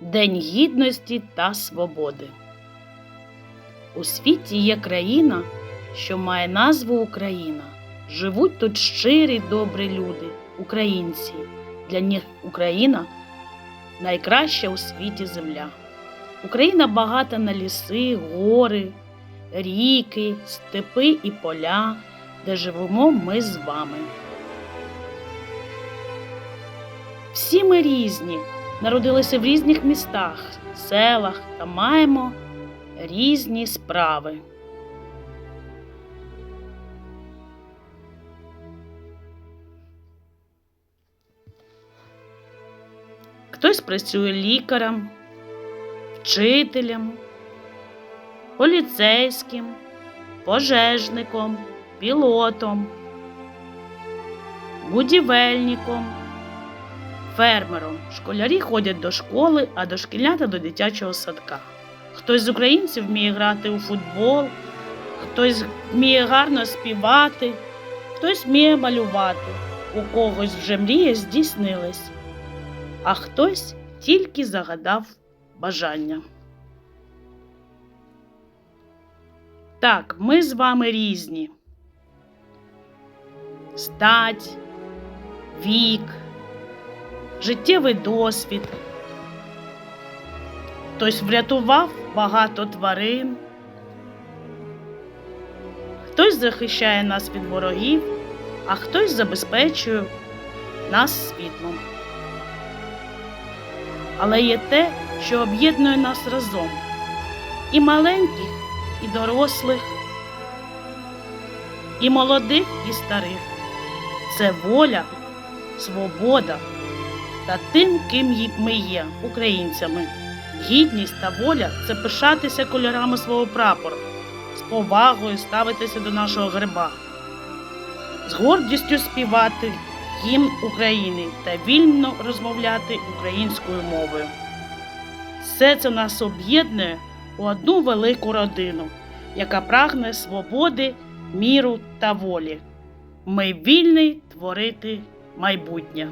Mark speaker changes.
Speaker 1: День гідності та свободи. У світі є країна, що має назву Україна. Живуть тут щирі добрі люди, українці. Для них Україна найкраща у світі земля. Україна багата на ліси, гори, ріки, степи і поля, де живемо ми з вами. Всі ми різні, народилися в різних містах, селах та маємо різні справи. Хтось працює лікарем, вчителем, поліцейським, пожежником, пілотом, будівельником, фермером. Школярі ходять до школи, а дошкільнята до дитячого садка. Хтось з українців вміє грати у футбол, хтось вміє гарно співати, хтось вміє малювати, у когось вже мрія здійснилась, а хтось тільки загадав бажання. Так, ми з вами різні. Стать, вік, життєвий досвід. Хтось врятував багато тварин, хтось захищає нас від ворогів, а хтось забезпечує нас світлом. Але є те, що об'єднує нас разом і маленьких, і дорослих, і молодих, і старих. Це воля, свобода та тим, ким ми є, українцями. Гідність та воля це пишатися кольорами свого прапора, з повагою ставитися до нашого гриба, з гордістю співати гімн України та вільно розмовляти українською мовою. Все це нас об'єднує у одну велику родину, яка прагне свободи, міру та волі. Ми вільні творити майбутнє.